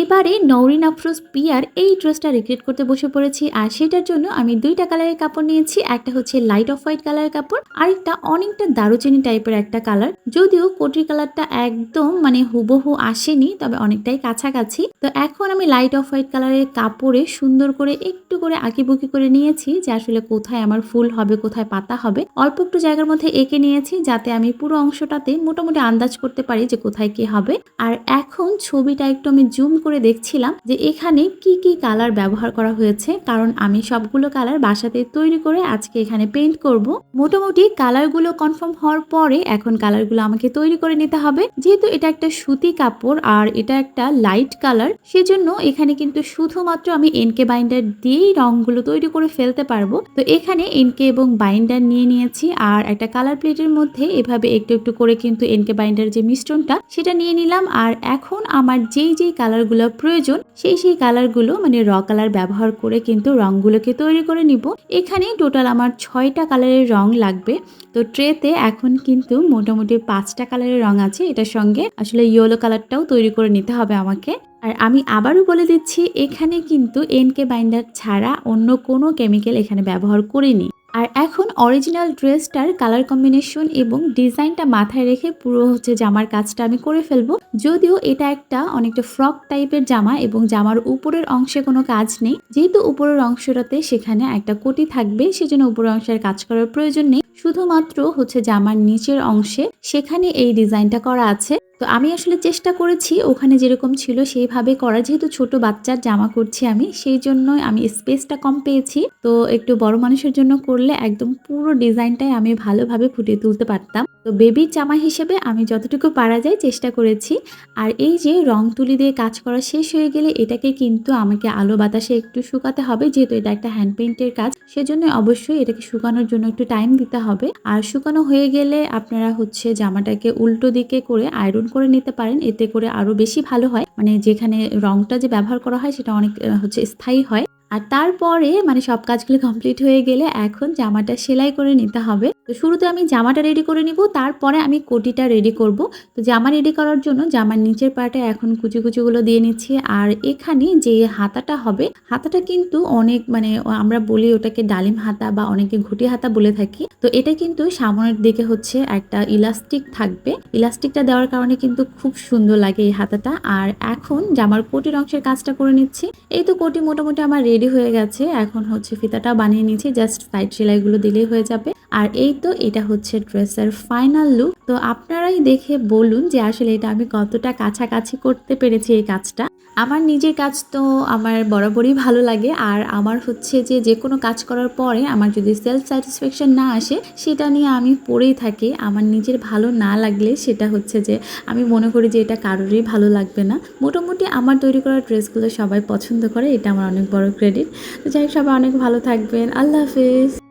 এবারে নৌরিন আফরোজ পিয়ার এই ড্রেসটা রিক্রিয়েট করতে বসে পড়েছি, আর সেটার জন্য আমি দুইটা কালারের কাপড় নিয়েছি, একটা হচ্ছে লাইট অফ হোয়াইট কালারের কাপড়, আরেকটা অনেকটা দারুচিনি টাইপের একটা কালার যদিও কোটির কালারটা একদম মানে হুবহু আসেনি, তবে অনেকটাই কাছাকাছি। তো এখন আমি লাইট অফ হোয়াইট কালারের কাপড়ে সুন্দর করে একটু করে আঁকিবুকি করে নিয়েছি, যে আসলে কোথায় আমার ফুল হবে, কোথায় পাতা হবে। অল্প একটু জায়গার মধ্যে এঁকে নিয়েছি, যাতে আমি পুরো অংশটাতে মোটামুটি আন্দাজ করতে পারি যে কোথায় কি হবে। আর এখন ছবিটা একটু আমি জুম করে দেখছিলাম যে এখানে কি কি কালার ব্যবহার করা হয়েছে, কারণ আমি সবগুলো কালার বাসাতে তৈরি করে আজকে এখানে পেইন্ট করব। মোটামুটি কালারগুলো কনফার্ম হওয়ার পরে এখন কালারগুলো আমাকে তৈরি করে নিতে হবে। যেহেতু এটা একটা সুতি কাপড় আর এটা একটা লাইট কালার সেজন্য এখানে কিন্তু শুধুমাত্র আমি এনকে বাইন্ডার দিয়েই রংগুলো তৈরি করে ফেলতে পারব। তো এখানে এনকে এবং বাইন্ডার নিয়ে নিয়েছি আর একটা কালার প্লেটের মধ্যে এভাবে একটু একটু করে কিন্তু এনকে বাইন্ডার যে মিশ্রণটা, সেটা নিয়ে নিলাম। আর এখন আমার যেই যেই কালারগুলো প্রয়োজন, সেই সেই কালারগুলো মানে র কালার ব্যবহার করে কিন্তু রংগুলোকে তৈরি করে নিব। এখানে টোটাল আমার ছয়টা কালারের রং লাগবে। তো ট্রেতে এখন কিন্তু মোটামুটি পাঁচটা কালারের রং আছে। এটার সঙ্গে আসলে ইয়েলো কালারটাও তৈরি করে নিতে হবে আমাকে। আর আমি আবারও বলে দিচ্ছি, এখানে কিন্তু এনকে বাইন্ডার ছাড়া অন্য কোনো কেমিক্যাল এখানে ব্যবহার করিনি। আর এখন অরিজিনাল ড্রেসটার কালার কম্বিনেশন এবং ডিজাইনটা মাথায় রেখে পুরো হচ্ছে জামার কাজটা আমি করে ফেলব। যদিও এটা একটা অনেকটা ফ্রক টাইপের জামা এবং জামার উপরের অংশে কোনো কাজ নেই। যেহেতু উপরের অংশটাতে সেখানে একটা কোটি থাকবে, সেজন্য উপরের অংশের কাজ করার প্রয়োজন নেই। শুধুমাত্র হচ্ছে জামার নিচের অংশে সেখানে এই ডিজাইনটা করা আছে। তো আমি আসলে চেষ্টা করেছি, ওখানে যেরকম ছিল সেইভাবে করা। যেহেতু ছোট বাচ্চার জামা করছি আমি, সেই জন্য আমি স্পেসটা কম পেয়েছি। তো একটু বড় মানুষের জন্য করলে একদম পুরো ডিজাইনটাই আমি ভালোভাবে ফুটিয়ে তুলতে পারতাম। তো বেবির জামা হিসেবে আমি যতটুকু পারা যায় চেষ্টা করেছি। আর এই যে রং তুলি দিয়ে কাজ করা শেষ হয়ে গেলে এটাকে কিন্তু আমাকে আলো বাতাসে একটু শুকাতে হবে। যেহেতু এটা একটা হ্যান্ড পেইন্টের কাজ সেজন্য অবশ্যই এটাকে শুকানোর জন্য একটু টাইম দিতে হবে। আর শুকানো হয়ে গেলে আপনারা হচ্ছে জামাটাকে উল্টো দিকে করে আয়রন করে নিতে পারেন। এতে করে আরও বেশি ভালো হয়। মানে যেখানে রংটা যে ব্যবহার করা হয় সেটা অনেক হচ্ছে স্থায়ী হয়। আর তারপরে মানে সব কাজগুলো কমপ্লিট হয়ে গেলে এখন জামাটা সেলাই করে নিতে হবে। তো শুরুতে আমি জামাটা রেডি করে নিব, তারপরে আমি কোটিটা রেডি করব। তো জামা রেডি করার জন্য জামার নিচের পাটে এখন কুচি কুচিগুলো দিয়ে নিচ্ছি। আর এখানে যে হাতাটা হবে, হাতাটা কিন্তু অনেক মানে আমরা বলি ওটাকে ডালিম হাতা বা অনেকে ঘুটি হাতা বলে থাকি। তো এটা কিন্তু সামনের দিকে হচ্ছে একটা ইলাস্টিক থাকবে। ইলাস্টিকটা দেওয়ার কারণে কিন্তু খুব সুন্দর লাগে এই হাতাটা। আর এখন জামার কোটির অংশের কাজটা করে নিচ্ছি। এই তো কোটি মোটামুটি আমার রেডি হয়ে গেছে। এখন হচ্ছে ফিতাটা বানিয়ে নিয়েছি। জাস্ট সাইড সেলাইগুলো দিলেই হয়ে যাবে। আর এই তো এটা হচ্ছে ড্রেসের ফাইনাল লুক। তো আপনারাই দেখে বলুন যে আসলে এটা আমি কতটা কাছাকাছি করতে পেরেছি এই কাজটা। আমার নিজের কাজ তো আমার বরাবরই ভালো লাগে, আর আমার হচ্ছে যে যে কোনো কাজ করার পরে আমার যদি সেলফ স্যাটিসফ্যাকশন না আসে, সেটা নিয়ে আমি পড়েই থাকি। আমার নিজের ভালো না লাগলে সেটা হচ্ছে যে আমি মনে করি যে এটা কারোরই ভালো লাগবে না। মোটামুটি আমার তৈরি করা ড্রেসগুলো সবাই পছন্দ করে, এটা আমার অনেক বড় ক্রেডিট তো যাই সবাই অনেক ভালো থাকবেন। আল্লাহ হাফিজ।